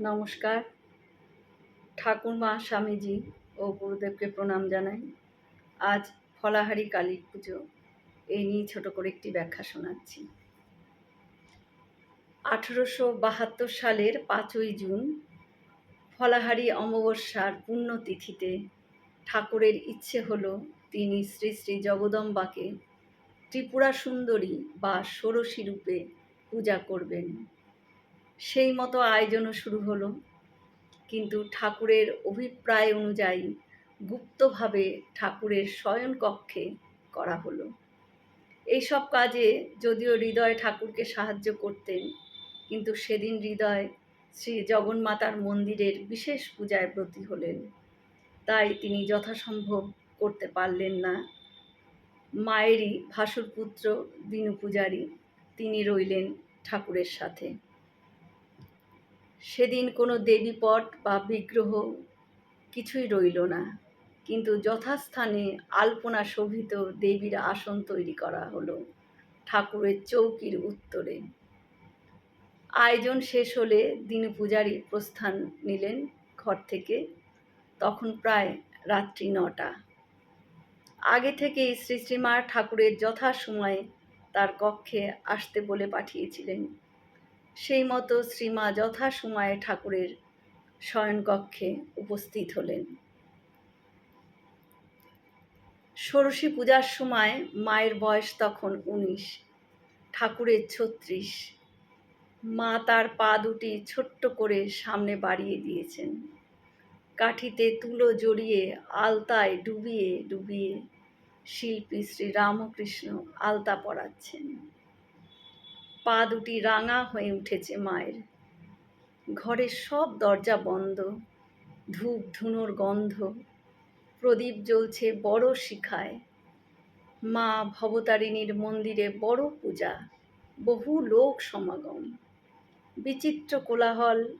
নমস্কার। ঠাকুরমা স্বামীজি ও গুরুদেবকে প্রণাম জানাই। আজ ফলাহারি কালী পুজো। এই নিয়ে ছোট করে একটি ব্যাখ্যা শোনাচ্ছি। আঠেরোশো বাহাত্তর সালের পাঁচই জুন ফলাহারি অমাবস্যার পুণ্যতিথিতে ঠাকুরের ইচ্ছে হলো তিনি শ্রী শ্রী জগদম্বাকে ত্রিপুরা সুন্দরী বা ষোড়শী রূপে পূজা করবেন। সেই মতো আয়োজনও শুরু হলো। কিন্তু ঠাকুরের অভিপ্রায় অনুযায়ী গুপ্তভাবে ঠাকুরের শয়নকক্ষে করা হলো। এইসব কাজে যদিও হৃদয় ঠাকুরকে সাহায্য করতেন, কিন্তু সেদিন হৃদয় শ্রী জগন্মাতার মন্দিরের বিশেষ পূজায় ব্রতী হলেন। তাই তিনি যথাসম্ভব করতে পারলেন না। মায়েরই ভাসুর পুত্র দিনু পূজারী, তিনি রইলেন ঠাকুরের সাথে। সেদিন কোনো দেবীপট বা বিগ্রহ কিছুই রইল না। কিন্তু যথাস্থানে আলপনা শোভিত দেবীর আসন তৈরি করা হলো ঠাকুরের চৌকির উত্তরে। আয়োজন শেষ হলে দিন পূজারী প্রস্থান নিলেন ঘর থেকে, তখন প্রায় রাত্রি নটা। আগে থেকেই শ্রী শ্রীমা ঠাকুরের যথাসময়ে তার কক্ষে আসতে বলে পাঠিয়েছিলেন। সেই মতো শ্রীমা যথাসময়ে ঠাকুরের শয়নকক্ষে উপস্থিত হলেন। ষোড়শী পূজার সময় মায়ের বয়স তখন উনিশ, ঠাকুরের ছত্রিশ। মা তার পা দুটি ছোট্ট করে সামনে বাড়িয়ে দিয়েছেন। কাঠিতে তুলো জড়িয়ে আলতায় ডুবিয়ে ডুবিয়ে শিল্পী শ্রী রামকৃষ্ণ আলতা পড়াচ্ছেন পা দুটি রাঙা হয়ে উঠেছে মায়ের। ঘরের সব দরজা বন্ধ, ধূপ ধুনোর গন্ধ, প্রদীপ জ্বলছে বড় শিখায়। মা ভবতারিণীর মন্দিরে বড় পূজা, বহু লোক সমাগম। বিচিত্র কোলাহল,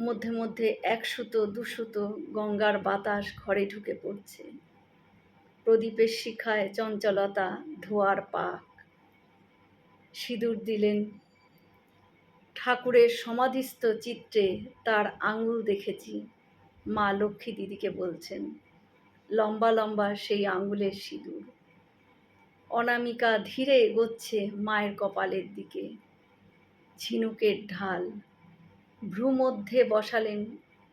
মধ্যে মধ্যে একশুতো, দুশুতো গঙ্গার বাতাস ঘরে ঢুকে পড়ছে। প্রদীপের শিখায় চঞ্চলতা ধোয়ার পাক। সিঁদুর দিলেন। ঠাকুরের সমাধিস্থ চিত্রে তার আঙুল দেখেছি। মা লক্ষ্মী দিদিকে বলছেন, লম্বা লম্বা সেই আঙুলের সিঁদুর। অনামিকা ধীরে এগোচ্ছে মায়ের কপালের দিকে। ঝিনুকের ঢাল ভ্রু মধ্যে বসালেন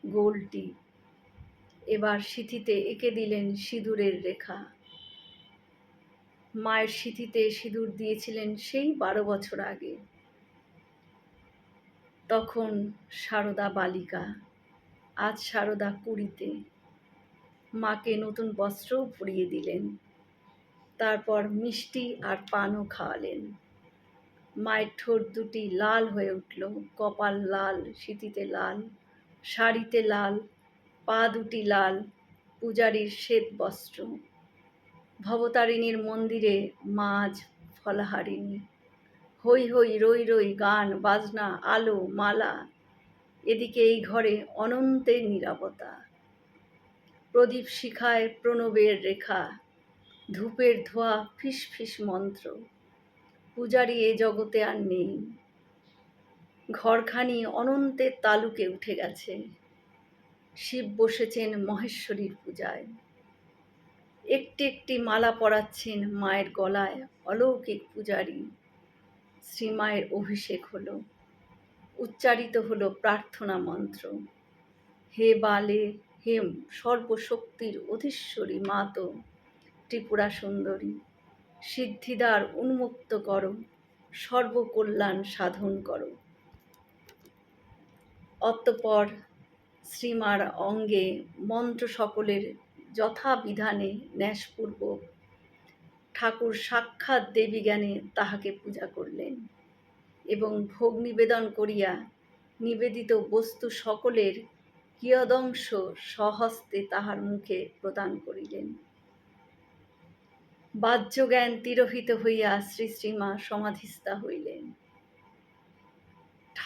গোলটি। এবার সিথিতে এঁকে দিলেন সিঁদুরের রেখা। মায়ের সিথিতে সিঁদুর দিয়েছিলেন সেই বারো বছর আগে। তখন সারদা বালিকা, আজ সারদা কুড়িতে মাকে নতুন বস্ত্রও পরিয়ে দিলেন। তারপর মিষ্টি আর পানও খাওয়ালেন। মায়ের ঠোঁট দুটি লাল হয়ে উঠল, কপাল লাল, সিঁথিতে লাল, শাড়িতে লাল, পা দুটি লাল, পূজারীর শ্বেত বস্ত্র। ভবতারিণীর মন্দিরে মাঝ ফলাহারিণী। হই হই রই রই গান, বাজনা, আলো, মালা, এদিকে এই ঘরে অনন্তের নিরাপত্তা প্রদীপ শিখায় প্রণবের রেখা, ধূপের ধোয়া ফিস ফিস মন্ত্র। পূজারি এ জগতে আর নেই। ঘরখানি অনন্তের তালুকে উঠে গেছে। শিব বসেছেন মহেশ্বরীর পূজায়। একটি একটি মালা পরাচ্ছেন মায়ের গলায় অলৌকিক পূজারী। শ্রীমায়ের অভিষেক হলো, উচ্চারিত হলো প্রার্থনা মন্ত্র। হে বালে হেম সর্বশক্তির অধীশ্বরী মাত ত্রিপুরা সুন্দরী, সিদ্ধিদার উন্মুক্ত করো, সর্বকল্যাণ সাধন করো। অতঃপর শ্রীমার অঙ্গে মন্ত্র সকলের যথাবিধানে ন্যাসপূর্বক ঠাকুর সাক্ষাৎ দেবী জ্ঞানে তাহাকে পূজা করলেন এবং ভোগ নিবেদন করিয়া নিবেদিত বস্তু সকলের কিয়দংশ সহস্তে তাহার মুখে প্রদান করিলেন। বাহ্যজ্ঞান তিরোহিত হইয়া শ্রী শ্রীমা সমাধিস্থা হইলেন।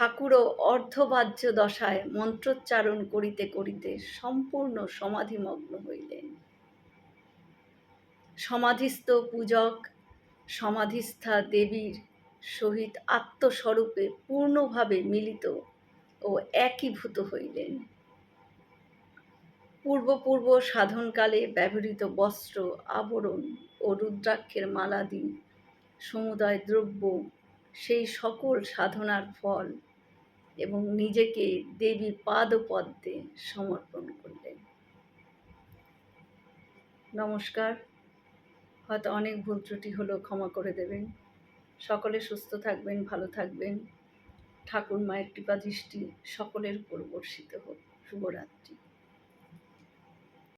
ঠাকুরও অর্ধবাহ্য দশায় মন্ত্রোচ্চারণ করিতে করিতে সম্পূর্ণ সমাধিমগ্ন হইলেন। সমাধিস্থ পূজক, সমাধিস্থা দেবীর সহিত আত্মস্বরূপে পূর্ণভাবে মিলিত ও একীভূত হইলেন। পূর্ব পূর্ব সাধনকালে ব্যবহৃত বস্ত্র, আবরণ ও রুদ্রাক্ষের মালাদি, সমুদয় দ্রব্য, সেই সকল সাধনার ফল এবং নিজেকে দেবী পাদপদ্মে সমর্পণ করলেন। নমস্কার। হয়তো অনেক ভুল ত্রুটি হলো ক্ষমা করে দেবেন। সকলে সুস্থ থাকবেন, ভালো থাকবেন। ঠাকুর মায়ের কৃপা দৃষ্টি সকলের উপর বর্ষিত হোক। শুভরাত্রি।